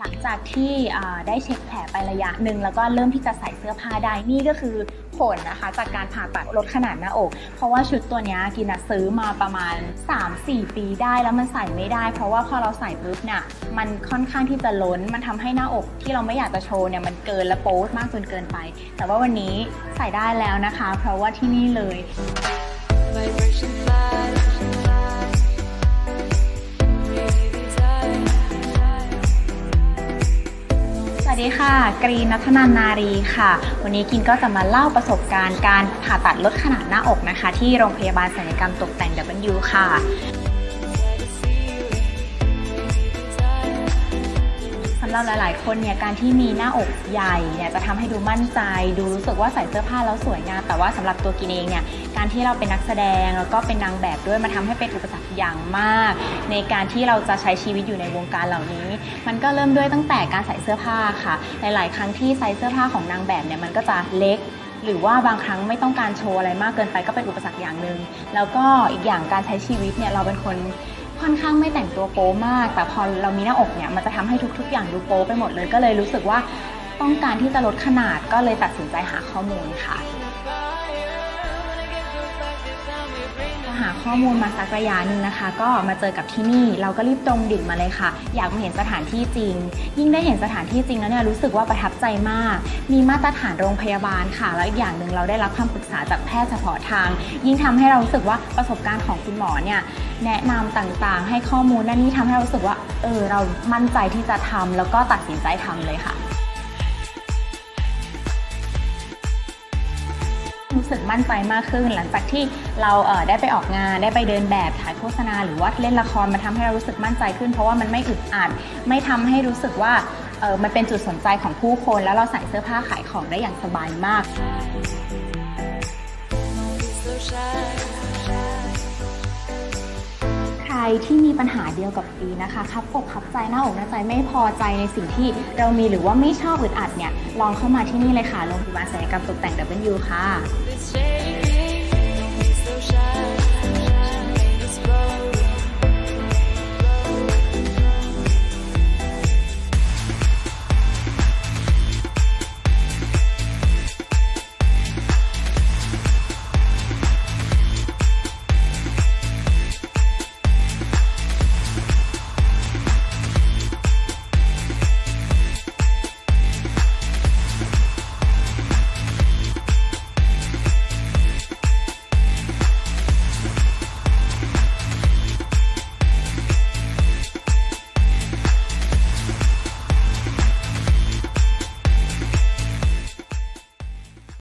หลังจากที่ได้เช็คแผลไประยะหนึ่งแล้วก็เริ่มที่จะใส่เสื้อผ้าได้นี่ก็คือผลนะคะจากการผ่าตัดลดขนาดหน้าอก เพราะว่าชุดตัวนี้กินะซื้อมาประมาณ 3-4 ปีได้แล้วมันใส่ไม่ได้ เพราะว่าพอเราใส่ปุ๊บเนี่ยมันค่อนข้างที่จะล้น มันทำให้หน้าอกที่เราไม่อยากจะโชว์เนี่ยมันเกินและโป๊มากจนเกินไป แต่ว่าวันนี้ใส่ได้แล้วนะคะ เพราะว่าที่นี่เลย Vibration fly, ดีค่ะ กรีนนัทนันนารีค่ะ วันนี้กินก็จะมาเล่าประสบการณ์การผ่าตัดลดขนาดหน้าอกนะคะ ที่โรงพยาบาลศัลยกรรมตกแต่ง W ค่ะ desire. สำหรับหลาย ๆ คนเนี่ยการที่มีหน้าอกใหญ่เนี่ยจะทำให้ดูมั่นใจ ดูรู้สึกว่าใส่เสื้อผ้าแล้วสวยงามแต่ว่าสำหรับตัวกินเองเนี่ยการที่เราเป็นนักแสดงแล้วก็เป็นนางแบบด้วยมันทำให้เป็นอุปสรรคอย่างมาก ในการที่เราจะใช้ชีวิตอยู่ในวงการเหล่านี้ มันก็เริ่มด้วยตั้งแต่การใส่เสื้อผ้าค่ะ หลาย ๆ ครั้งที่ใส่เสื้อผ้าของนางแบบเนี่ยมันก็จะเล็กหรือว่าบางครั้งไม่ต้องการโชว์อะไรมากเกินไปก็เป็นอุปสรรคอย่างหนึ่งแล้วก็อีกอย่างการใช้ชีวิตเนี่ยเราเป็นคน ค่อนข้างไม่แต่งตัวโป๊มาก แต่พอเรามีหน้าอกเนี่ยมันจะทำให้ทุก ๆ อย่างดูโป๊ไปหมดเลย ก็เลยรู้สึกว่าต้องการที่จะลดขนาดก็เลยตัดสินใจหาข้อมูลค่ะ หาข้อมูลมาสักระยะหนึ่งนะคะ ก็มาเจอกับที่นี่เราก็รีบตรงดิ่งมาเลยค่ะ อยากมาเห็นสถานที่จริง ยิ่งได้เห็นสถานที่จริงแล้วเนี่ยรู้สึกว่าประทับใจมาก มีมาตรฐานโรงพยาบาลค่ะ แล้วอีกอย่างหนึ่งเราได้รับคำปรึกษาจากแพทย์เฉพาะทาง ยิ่งทำให้เรารู้สึกว่าประสบการณ์ของคุณหมอเนี่ยแนะนำต่างๆ ให้ข้อมูลนั่นนี่ทำให้เรารู้สึกว่าเออเรามั่นใจที่จะทำแล้วก็ตัดสินใจทำเลยค่ะ รู้สึกมั่นใจมากขึ้น หลังจากที่เราเได้ไปออกงาน ได้ไปเดินแบบถ่ายโฆษณา หรือว่าเล่นละครมันทำให้เรารู้สึกมั่นใจขึ้น เพราะว่ามันไม่อึดอัดไม่ทำให้รู้สึกว่ามันเป็นจุดสนใจของผู้คน แล้วเราใส่เสื้อผ้าขายของได้อย่างสบายมาก so shy. ใครที่มีปัญหาเดียวกับปีนะคะคับอกขับใจหน้าอกหน้าใจไม่พอใจในสิ่งที่เรามีหรือว่าไม่ชอบอึดอัดเนี่ยลองเข้ามาที่นี่เลยค่ะโรงพยาบาลศัลยกรรมตกแต่ง W ค่ะ